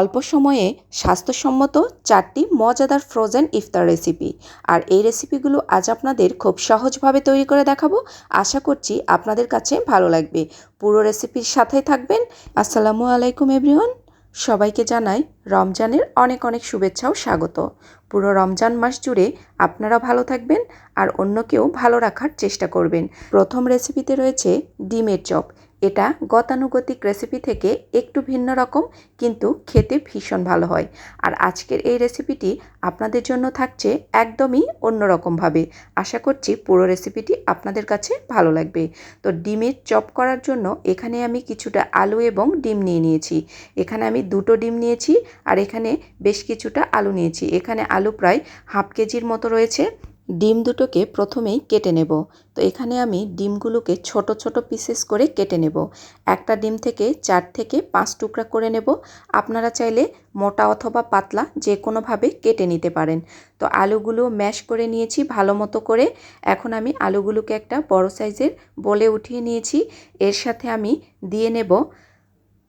অল্প সময়ে স্বাস্থ্যসম্মত চারটি মজাদার ফ্রোজেন ইফতার রেসিপি আর এই রেসিপিগুলো আজ আপনাদের খুব সহজভাবে তৈরি করে দেখাবো। আশা করছি আপনাদের কাছে ভালো লাগবে। পুরো রেসিপির সাথেই থাকবেন। আসসালামু আলাইকুম এভরিওয়ান সবাইকে জানাই রমজানের অনেক অনেক শুভেচ্ছা ও স্বাগত। পুরো রমজান মাস জুড়ে আপনারা ভালো থাকবেন আর অন্যকেও ভালো রাখার চেষ্টা করবেন। প্রথম রেসিপিতে রয়েছে ডিমের চপ। এটা গতানুগতিক রেসিপি থেকে একটু ভিন্ন রকম, কিন্তু খেতে ভীষণ ভালো হয়। আর আজকের এই রেসিপিটি আপনাদের জন্য থাকছে একদমই অন্যরকমভাবে আশা করছি পুরো রেসিপিটি আপনাদের কাছে ভালো লাগবে। তো ডিমের চপ করার জন্য এখানে আমি কিছুটা আলু এবং ডিম নিয়ে নিয়েছি। এখানে আমি দুটো ডিম নিয়েছি আর এখানে বেশ কিছুটা আলু নিয়েছি। এখানে আলু প্রায় হাফ কেজির মতো রয়েছে। ডিম দুটোকে প্রথমেই কেটে নেব। তো এখানে আমি ডিমগুলোকে ছোট ছোট পিসেস করে কেটে নেব। একটা ডিম থেকে চার থেকে পাঁচ টুকরা করে নেব। আপনারা চাইলে মোটা অথবা পাতলা যে কোনোভাবে কেটে নিতে পারেন। তো আলুগুলো ম্যাশ করে নিয়েছি ভালো মতো করে। এখন আমি আলুগুলোকে একটা বড় সাইজের বলে উঠিয়ে নিয়েছি। এর সাথে আমি দিয়ে নেব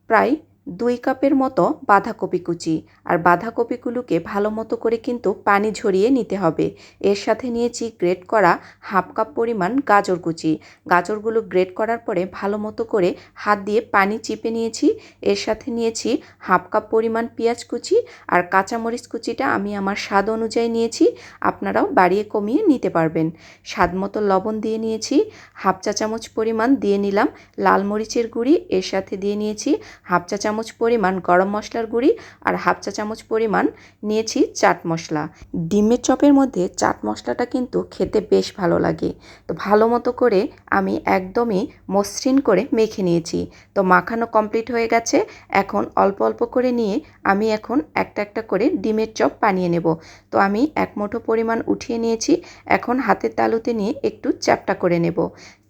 প্রায় দুই কাপের মতো বাঁধাকপি কুচি। আর বাঁধাকপিগুলোকে ভালো মতো করে কিন্তু পানি ঝরিয়ে নিতে হবে। এর সাথে নিয়েছি গ্রেট করা হাফ কাপ পরিমাণ গাজর কুচি। গাজরগুলো গ্রেট করার পরে ভালো মতো করে হাত দিয়ে পানি চিপে নিয়েছি। এর সাথে নিয়েছি হাফ কাপ পরিমাণ পেঁয়াজ কুচি। আর কাঁচামরিচ কুচিটা আমি আমার স্বাদ অনুযায়ী নিয়েছি। আপনারাও বাড়িয়ে কমিয়ে নিতে পারবেন। স্বাদ মতো লবণ দিয়ে নিয়েছি। হাফ চা চামচ পরিমাণ দিয়ে নিলাম লাল মরিচের গুঁড়ি। এর সাথে দিয়ে নিয়েছি হাফ চা চামচ পরিমাণ গরম মশলার গুঁড়ি আর হাফ চা চামচ পরিমাণ নিয়েছি চাট মশলা। ডিমের চপের মধ্যে চাট মশলাটা কিন্তু খেতে বেশ ভালো লাগে। তো ভালো মতো করে আমি একদমই মসৃণ করে মেখে নিয়েছি। তো মাখানো কমপ্লিট হয়ে গেছে। এখন অল্প অল্প করে নিয়ে আমি এখন একটা একটা করে ডিমের চপ বানিয়ে নেব। তো আমি এক মুঠো পরিমাণ উঠিয়ে নিয়েছি। এখন হাতের তালুতে নিয়ে একটু চ্যাপটা করে নেব।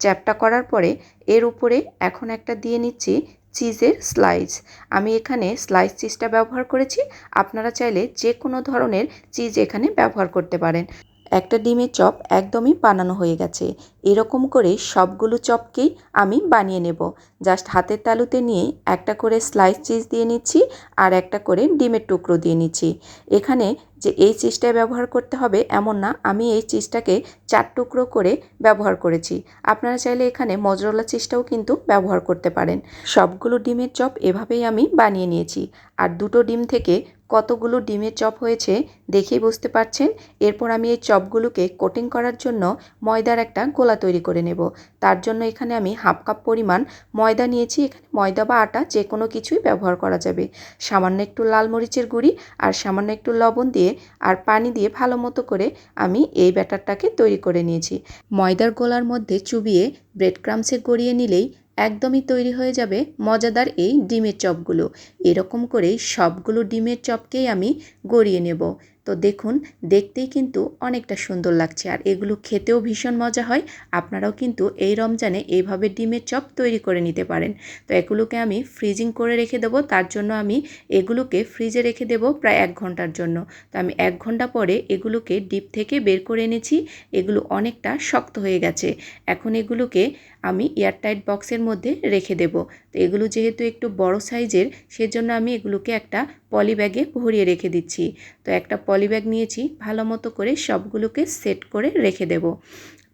চ্যাপটা করার পরে এর উপরে এখন একটা দিয়ে নিচ্ছি চিজের স্লাইস। আমি এখানে স্লাইস চিজটা ব্যবহার করেছি। আপনারা চাইলে যে কোনো ধরনের চিজ এখানে ব্যবহার করতে পারেন। একটা ডিমের চপ একদমই বানানো হয়ে গেছে। এরকম করে সবগুলো চপকেই আমি বানিয়ে নেব। জাস্ট হাতের তালুতে নিয়ে একটা করে স্লাইস চিজ দিয়ে নিচ্ছি আর একটা করে ডিমের টুকরো দিয়ে নিচ্ছি। এখানে যে এই চিজটা ব্যবহার করতে হবে এমন না, আমি এই চিজটাকে চার টুকরো করে ব্যবহার করেছি। আপনারা চাইলে এখানে মজরলা চিজটাও কিন্তু ব্যবহার করতে পারেন। সবগুলো ডিমের চপ এভাবেই আমি বানিয়ে নিয়েছি। আর দুটো ডিম থেকে কতগুলো ডিমের চপ হয়েছে দেখেই বুঝতে পারছেন। এরপর আমি এই চপগুলোকে কোটিং করার জন্য ময়দার একটা গোলা তৈরি করে নেব। তার জন্য এখানে আমি হাফ কাপ পরিমাণ ময়দা নিয়েছি। এখানে ময়দা বা আটা যে কোনো কিছুই ব্যবহার করা যাবে। সামান্য একটু লাল মরিচের গুঁড়ি আর সামান্য একটু লবণ দিয়ে আর পানি দিয়ে ভালো মতো করে আমি এই ব্যাটারটাকে তৈরি করে নিয়েছি। ময়দার গোলার মধ্যে চুবিয়ে ব্রেড ক্রামসে গড়িয়ে নিলেই একদমই তৈরি হয়ে যাবে মজাদার এই ডিমের চপগুলো। এরকম করেই সবগুলো ডিমের চপকেই আমি গড়িয়ে নেব। তো দেখুন, দেখতেই কিন্তু অনেকটা সুন্দর লাগছে। আর এগুলো খেতেও ভীষণ মজা হয়। আপনারাও কিন্তু এই রমজানে এইভাবে ডিমের চপ তৈরি করে নিতে পারেন। তো এগুলোকে আমি ফ্রিজিং করে রেখে দেবো। তার জন্য আমি এগুলোকে ফ্রিজে রেখে দেব প্রায় এক ঘণ্টার জন্য। তো আমি এক ঘণ্টা পরে এগুলোকে ডিপ থেকে বের করে এনেছি। এগুলো অনেকটা শক্ত হয়ে গেছে। এখন এগুলোকে আমি এয়ারটাইট বক্সের মধ্যে রেখে দেব। তো এগুলো যেহেতু একটু বড় সাইজের, সেজন্য আমি এগুলোকে একটা পলি ব্যাগে ভরিয়ে রেখে দিচ্ছি। তো একটা পলি ব্যাগ নিয়েছি, ভালো মতো করে সবগুলোকে সেট করে রেখে দেব।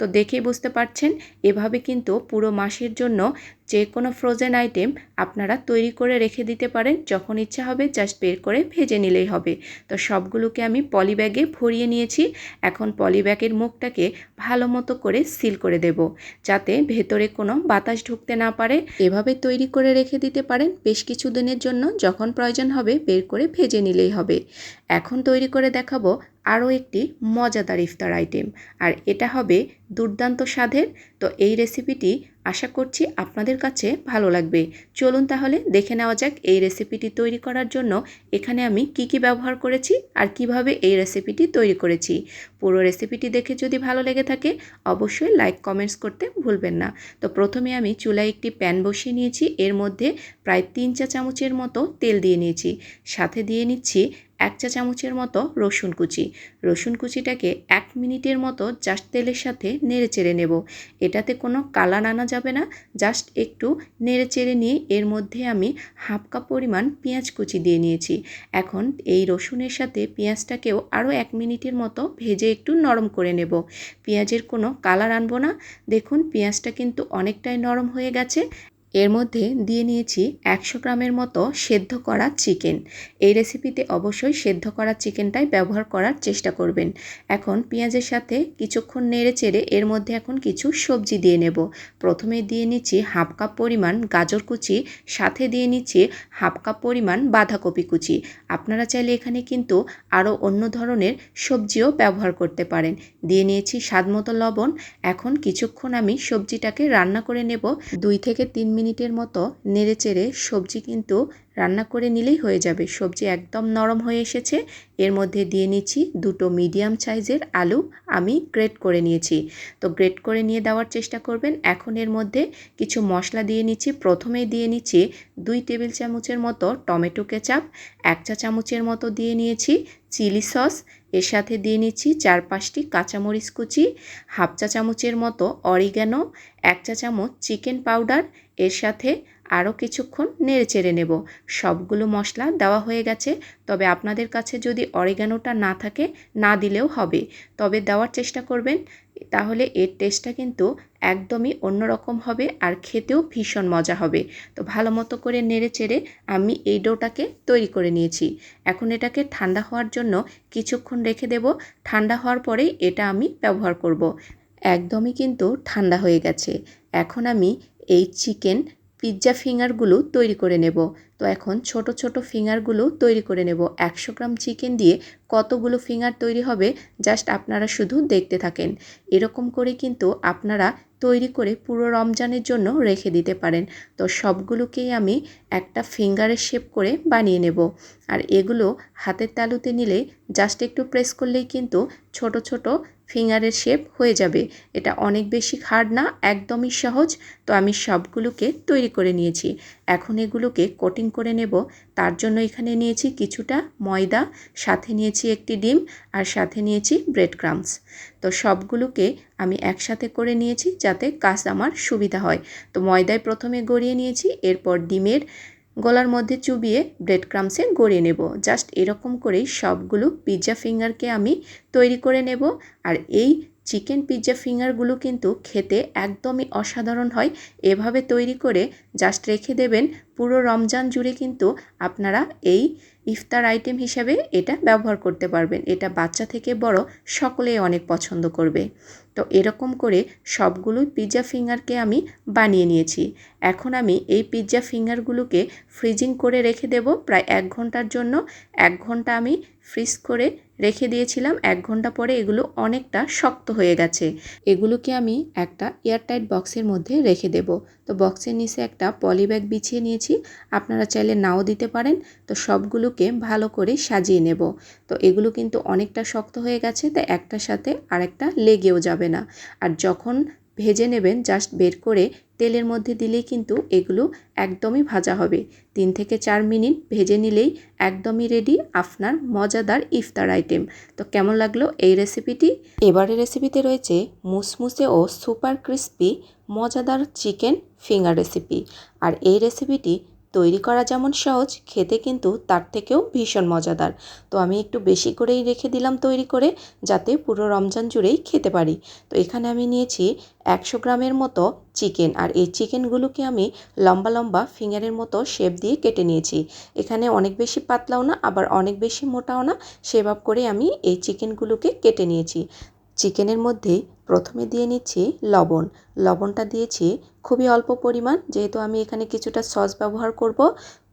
তো দেখে বুঝতে পারছেন, এভাবে কিন্তু পুরো মাসের জন্য যে কোনো ফ্রোজেন আইটেম আপনারা তৈরি করে রেখে দিতে পারেন, যখন ইচ্ছা হবে জাস্ট বের করে ভেজে নিলেই হবে। তো সবগুলোকে আমি পলি ব্যাগে ভরিয়ে নিয়েছি, এখন পলি ব্যাগের মুখটাকে ভালো মতো করে সিল করে দেব, যাতে ভেতরে কোনো বাতাস ঢুকতে না পারে। এভাবে তৈরি করে রেখে দিতে পারেন, বেশ কিছু দিনের জন্য যখন প্রয়োজন হবে বের করে ভেজে নিলেই হবে। এখন তৈরি করে দেখাবো আরও একটি মজাদার ইফতার আইটেম। আর এটা হবে দুর্দান্ত স্বাদের। তো এই রেসিপিটি আশা করছি আপনাদের কাছে ভালো লাগবে। চলুন তাহলে দেখে নেওয়া যাক এই রেসিপিটি তৈরি করার জন্য এখানে আমি কি কি ব্যবহার করেছি আর কীভাবে এই রেসিপিটি তৈরি করেছি। পুরো রেসিপিটি দেখে যদি ভালো লেগে থাকে, অবশ্যই লাইক, কমেন্টস করতে ভুলবেন না। তো প্রথমে আমি চুলায় একটি প্যান বসিয়ে নিয়েছি। এর মধ্যে প্রায় তিন চা চামচের মতো তেল দিয়ে নিয়েছি। সাথে দিয়ে নিচ্ছি এক চা চামচের মতো রসুন কুচি। রসুন কুচিটাকে এক মিনিটের মতো জাস্ট তেলের সাথে নেড়ে চেড়ে নেব। এটাতে কোনো কালার আনা যাবে না। জাস্ট একটু নেড়ে চেড়ে নিয়ে এর মধ্যে আমি হাফ কাপ পরিমাণ পেঁয়াজ কুচি দিয়ে নিয়েছি। এখন এই রসুনের সাথে পেঁয়াজটাকেও আরও এক মিনিটের মতো ভেজে একটু নরম করে নেব। পেঁয়াজের কোনো কালার আনব না। দেখুন, পেঁয়াজটা কিন্তু অনেকটাই নরম হয়ে গেছে। এর মধ্যে দিয়ে নিয়েছি একশো গ্রামের মতো সেদ্ধ করা চিকেন। এই রেসিপিতে অবশ্যই সেদ্ধ করা চিকেনটাই ব্যবহার করার চেষ্টা করবেন। এখন পেঁয়াজের সাথে কিছুক্ষণ নেড়ে চেড়ে এর মধ্যে এখন কিছু সবজি দিয়ে নেব। প্রথমে দিয়ে নিচ্ছি হাফ কাপ পরিমাণ গাজর কুচি, সাথে দিয়ে নিচ্ছি হাফ কাপ পরিমাণ বাঁধাকপি কুচি। আপনারা চাইলে এখানে কিন্তু আরও অন্য ধরনের সবজিও ব্যবহার করতে পারেন। দিয়ে নিয়েছি স্বাদমতো লবণ। এখন কিছুক্ষণ আমি সবজিটাকে রান্না করে নেব। দুই থেকে তিন মিনিটের মতো নেড়েচেড়ে সবজি কিন্তু রান্না করে নিলেই হয়ে যাবে। সবজি একদম নরম হয়ে এসেছে। এর মধ্যে দিয়ে নিচ্ছি দুটো মিডিয়াম সাইজের আলু। আমি গ্রেট করে নিয়েছি। তো গ্রেট করে নিয়ে দেওয়ার চেষ্টা করবেন। এখন এর মধ্যে কিছু মশলা দিয়ে নিচ্ছি। প্রথমেই দিয়ে নিচ্ছি দুই টেবিল চামচের মতো টমেটো কেচাপ, এক চা চামচের মতো দিয়ে নিয়েছি চিলি সস। এর সাথে দিয়ে নিচ্ছি চার পাঁচটি কাঁচামরিচ কুচি, হাফ চা চামচের মতো অরিগ্যানো, এক চা চামচ চিকেন পাউডার। এর সাথে আরও কিছুক্ষণ নেড়ে চেড়ে নেব। সবগুলো মশলা দেওয়া হয়ে গেছে। তবে আপনাদের কাছে যদি অরিগ্যানোটা না থাকে, না দিলেও হবে। তবে দেওয়ার চেষ্টা করবেন। তাহলে এর টেস্টটা কিন্তু একদমই অন্যরকম হবে আর খেতেও ভীষণ মজা হবে। তো ভালো মতো করে নেড়ে চেড়ে আমি এই ডোটাকে তৈরি করে নিয়েছি। এখন এটাকে ঠান্ডা হওয়ার জন্য কিছুক্ষণ রেখে দেব। ঠান্ডা হওয়ার পরেই এটা আমি ব্যবহার করব। একদমই কিন্তু ঠান্ডা হয়ে গেছে। এখন আমি এই চিকেন পিৎজা ফিঙ্গারগুলো তৈরি করে নেব। তো এখন ছোট ছোট ফিঙ্গারগুলো তৈরি করে নেব। একশো গ্রাম চিকেন দিয়ে কতগুলো ফিঙ্গার তৈরি হবে জাস্ট আপনারা শুধু দেখতে থাকেন। এরকম করে কিন্তু আপনারা তৈরি করে পুরো রমজানের জন্য রেখে দিতে পারেন। তো সবগুলোকেই আমি একটা ফিঙ্গারের শেপ করে বানিয়ে নেব। আর এগুলো হাতের তালুতে নিলে জাস্ট একটু প্রেস করলেই কিন্তু ছোট ছোট ফিঙ্গারের শেপ হয়ে যাবে। এটা অনেক বেশি হার্ড না, একদমই সহজ। তো আমি সবগুলোকে তৈরি করে নিয়েছি। এখন এগুলোকে কোটিং করে নেব। তার জন্য এখানে নিয়েছি কিছুটা ময়দা, সাথে নিয়েছি একটি ডিম, আর সাথে নিয়েছি ব্রেড ক্রামস তো সবগুলোকে আমি একসাথে করে নিয়েছি যাতে কাজ আমার সুবিধা হয়। তো ময়দায় প্রথমে গড়িয়ে নিয়েছি, এরপর ডিমের গলার মধ্যে চুবিয়ে ব্রেড ক্রামসে গড়িয়ে নেব। জাস্ট এরকম করেই সবগুলো পিৎজা ফিঙ্গারকে আমি তৈরি করে নেব। আর এই চিকেন পিৎজা ফিঙ্গারগুলো কিন্তু খেতে একদমই অসাধারণ হয়। এভাবে তৈরি করে জাস্ট রেখে দেবেন। পুরো রমজান জুড়ে কিন্তু আপনারা এই ইফতার আইটেম হিসাবে এটা ব্যবহার করতে পারবেন। এটা বাচ্চা থেকে বড় সকলেই অনেক পছন্দ করবে। তো এরকম করে সবগুলোই পিৎজা ফিঙ্গারকে আমি বানিয়ে নিয়েছি। এখন আমি এই পিৎজা ফিঙ্গারগুলোকে ফ্রিজিং করে রেখে দেব। প্রায় এক ঘণ্টার জন্য। এক ঘণ্টা আমি ফ্রিজ করে রেখে দিয়েছিলাম। এক ঘণ্টা পরে এগুলো অনেকটা শক্ত হয়ে গেছে। এগুলোকে আমি একটা এয়ারটাইট বক্সের মধ্যে রেখে দেব। তো বক্সের নিচে একটা পলি ব্যাগ বিছিয়ে নিয়েছি। আপনারা চাইলে নাও দিতে পারেন। তো সবগুলোকে ভালো করে সাজিয়ে নেব। তো এগুলো কিন্তু অনেকটা শক্ত হয়ে গেছে, তো একটার সাথে আরেকটা লেগেও যাবে না। আর যখন ভেজে নেবেন জাস্ট বের করে তেলের মধ্যে দিলেই কিন্তু এগুলো একদমই ভাজা হবে। তিন থেকে চার মিনিট ভেজে নিলেই একদমই রেডি আপনার মজাদার ইফতার আইটেম তো কেমন লাগল এই রেসিপিটি এবারের রেসিপিতে রয়েছে মুসমুসে ও সুপার ক্রিস্পি মজাদার চিকেন ফিঙ্গার রেসিপি আর এই রেসিপিটি তৈরি করা যেমন সহজ, খেতে কিন্তু তার থেকেও ভীষণ মজাদার। তো আমি একটু বেশি করেই রেখে দিলাম তৈরি করে, যাতে পুরো রমজান জুড়েই খেতে পারি। তো এখানে আমি নিয়েছি একশো গ্রামের মতো চিকেন, আর এই চিকেনগুলোকে আমি লম্বা লম্বা ফিঙ্গারের মতো শেপ দিয়ে কেটে নিয়েছি। এখানে অনেক বেশি পাতলাও না, আবার অনেক বেশি মোটাও না সেভাব করে আমি এই চিকেনগুলোকে কেটে নিয়েছি। চিকেনের মধ্যেই প্রথমে দিয়ে নিচ্ছি লবণ। লবণটা দিয়েছি খুবই অল্প পরিমাণ, যেহেতু আমি এখানে কিছুটা সস ব্যবহার করব।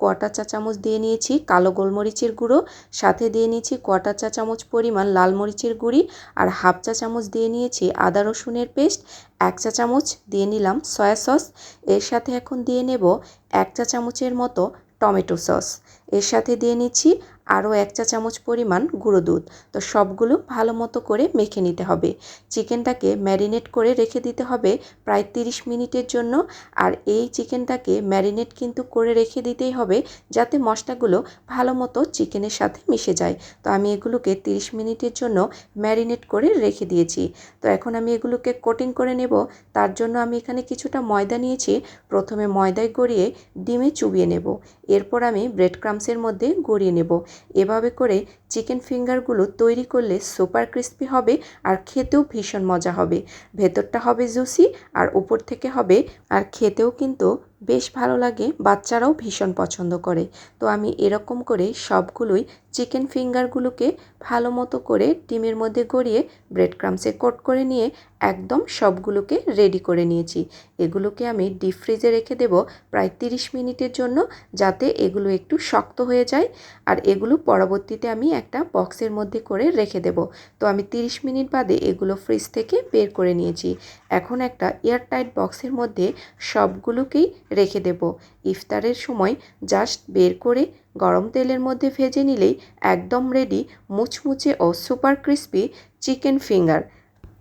কোয়াটার চা চামচ দিয়ে নিয়েছি কালো গোলমরিচের গুঁড়ো, সাথে দিয়ে নিয়েছি কোয়াটার চা চামচ পরিমাণ লাল মরিচের গুঁড়ি আর হাফ চা চামচ দিয়ে নিয়েছি আদা রসুনের পেস্ট, এক চা চামচ দিয়ে নিলাম সয়া সস। এর সাথে এখন দিয়ে নেব এক চা চামচের মতো টমেটো সস। এর সাথে দিয়ে নিচ্ছি আরও এক চা চামচ পরিমাণ গুঁড়ো দুধ। তো সবগুলো ভালো মতো করে মেখে নিতে হবে। চিকেনটাকে ম্যারিনেট করে রেখে দিতে হবে প্রায় তিরিশ মিনিটের জন্য। আর এই চিকেনটাকে ম্যারিনেট কিন্তু করে রেখে দিতেই হবে যাতে মশলাগুলো ভালো মতো চিকেনের সাথে মিশে যায়। তো আমি এগুলোকে তিরিশ মিনিটের জন্য ম্যারিনেট করে রেখে দিয়েছি। তো এখন আমি এগুলোকে কোটিং করে নেব। তার জন্য আমি এখানে কিছুটা ময়দা নিয়েছি। প্রথমে ময়দায় গড়িয়ে ডিমে চুবিয়ে নেব। এরপর আমি ব্রেড ক্রামসের মধ্যে গড়িয়ে নেব। এভাবে করে চিকেন ফিঙ্গারগুলো তৈরি করলে সুপার ক্রিস্পি হবে আর খেতেও ভীষণ মজা হবে। ভেতরটা হবে জুসি আর উপর থেকে হবে, আর খেতেও কিন্তু বেশ ভালো লাগে। বাচ্চারাও ভীষণ পছন্দ করে। তো আমি এরকম করে সবগুলোই চিকেন ফিঙ্গারগুলোকে ভালো মতো করে ডিমের মধ্যে গড়িয়ে ব্রেড ক্রামসে কোট করে নিয়ে একদম সবগুলোকে রেডি করে নিয়েছি। এগুলোকে আমি ডিপ ফ্রিজে রেখে দেব প্রায় তিরিশ মিনিটের জন্য যাতে এগুলো একটু শক্ত হয়ে যায়। আর এগুলো পরবর্তীতে আমি একটা বক্সের মধ্যে করে রেখে দেব। তো আমি তিরিশ মিনিট বাদে এগুলো ফ্রিজ থেকে বের করে নিয়েছি। এখন একটা এয়ারটাইট বক্সের মধ্যে সবগুলোকেই রেখে দেব। ইফতারের সময় জাস্ট বের করে গরম তেলের মধ্যে ভেজে নিলেই একদম রেডি মুচমুচে ও সুপার ক্রিস্পি চিকেন ফিঙ্গার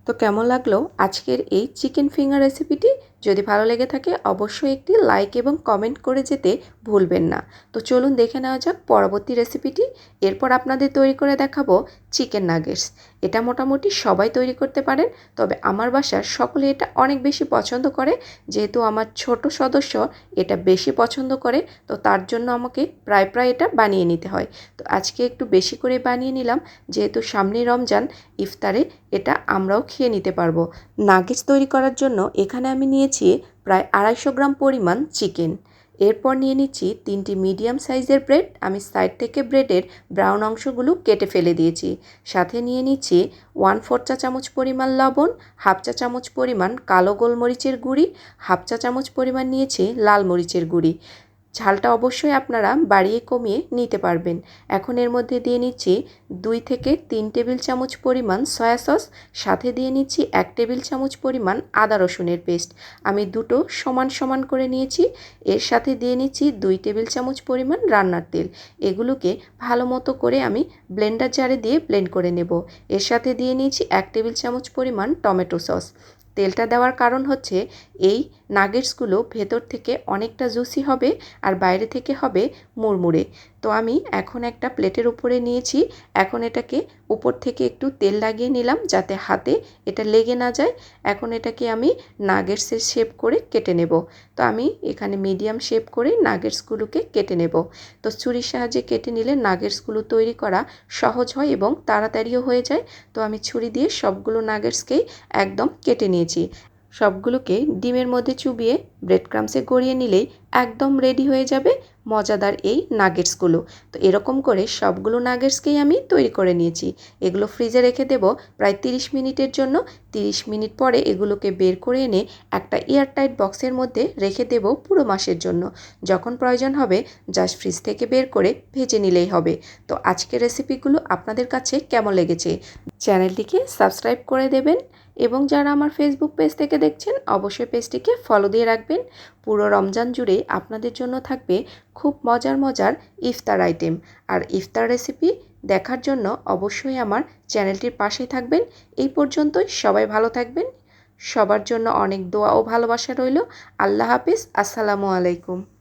তো কেমন লাগল আজকের এই চিকেন ফিঙ্গার রেসিপিটি যদি ভালো লেগে থাকে অবশ্যই একটি লাইক এবং কমেন্ট করে যেতে ভুলবেন না। তো চলুন দেখে নেওয়া যাক পরবর্তী রেসিপিটি এরপর আপনাদের তৈরি করে দেখাবো চিকেন নাগেটস এটা মোটামুটি সবাই তৈরি করতে পারেন, তবে আমার বাসার সকলে এটা অনেক বেশি পছন্দ করে। যেহেতু আমার ছোট সদস্য এটা বেশি পছন্দ করে, তো তার জন্য আমাকে প্রায় প্রায় এটা বানিয়ে নিতে হয়। তো আজকে একটু বেশি করে বানিয়ে নিলাম, যেহেতু সামনে রমজান, ইফতারে এটা আমরাও খেয়ে নিতে পারব। নাগেটস তৈরি করার জন্য এখানে আমি নিয়েছি প্রায় আড়াইশো গ্রাম পরিমাণ চিকেন। এরপর নিয়ে নিচ্ছি তিনটি মিডিয়াম সাইজের ব্রেড। আমি সাইড থেকে ব্রেডের ব্রাউন অংশগুলো কেটে ফেলে দিয়েছি। সাথে নিয়ে নিচ্ছি ওয়ান ফোর চা চামচ পরিমাণ লবণ, হাফ চা চামচ পরিমাণ কালো গোলমরিচের গুঁড়ি, হাফ চা চামচ পরিমাণ নিয়েছি লাল মরিচের গুঁড়ি। ঝালটা অবশ্যই আপনারা বাড়িয়ে কমিয়ে নিতে পারবেন। এখন এর মধ্যে দিয়ে নিচ্ছি দুই থেকে তিন টেবিল চামচ পরিমাণ সয়া সস, সাথে দিয়ে নিচ্ছি এক টেবিল চামচ পরিমাণ আদা রসুনের পেস্ট। আমি দুটো সমান সমান করে নিয়েছি, এর সাথে দিয়ে নিচ্ছি দুই টেবিল চামচ পরিমাণ রান্নার তেল। এগুলোকে ভালো মতো করে আমি ব্লেন্ডার জারে দিয়ে ব্লেন্ড করে নেব। এর সাথে দিয়ে নিয়েছি এক টেবিল চামচ পরিমাণ টমেটো সস। তেলটা দেওয়ার কারণ হচ্ছে এই নাগেটসগুলো ভেতর থেকে অনেকটা জুসি হবে আর বাইরে থেকে হবে মুড়মুড়ে। তো আমি এখন একটা প্লেটের উপরে নিয়েছি। এখন এটাকে উপর থেকে একটু তেল লাগিয়ে নিলাম যাতে হাতে এটা লেগে না যায়। এখন এটাকে আমি নাগেটসের শেপ করে কেটে নেব। তো আমি এখানে মিডিয়াম শেপ করে নাগেটসগুলোকে কেটে নেব। তো ছুরির সাহায্যে কেটে নিলে নাগেটসগুলো তৈরি করা সহজ হয় এবং তাড়াতাড়িও হয়ে যায়। তো আমি ছুরি দিয়ে সবগুলো নাগেটসকেই একদম কেটে নিয়েছি। সবগুলোকে ডিমের মধ্যে চুবিয়ে ব্রেড ক্রামসে গড়িয়ে নিলেই একদম রেডি হয়ে যাবে মজাদার এই নাগেটসগুলো তো এরকম করে সবগুলো নাগেটসকেই আমি তৈরি করে নিয়েছি। এগুলো ফ্রিজে রেখে দেব প্রায় তিরিশ মিনিটের জন্য। তিরিশ মিনিট পরে এগুলোকে বের করে এনে একটা এয়ারটাইট বক্সের মধ্যে রেখে দেব পুরো মাসের জন্য। যখন প্রয়োজন হবে জাস্ট ফ্রিজ থেকে বের করে ভেজে নিলেই হবে। তো আজকের রেসিপিগুলো আপনাদের কাছে কেমন লেগেছে? চ্যানেলটিকে সাবস্ক্রাইব করে দেবেন এবং যারা আমার ফেসবুক পেজ থেকে দেখছেন, অবশ্যই পেজটিকে ফলো দিয়ে রাখবেন। পুরো রমজান জুড়ে আপনাদের জন্য থাকবে খুব মজার মজার ইফতার আইটেম আর ইফতার রেসিপি দেখার জন্য অবশ্যই আমার চ্যানেলটির পাশে থাকবেন। এই পর্যন্তই সবাই ভালো থাকবেন। সবার জন্য অনেক দোয়া ও ভালোবাসা রইল। আল্লাহ হাফিজ। আসসালামু আলাইকুম।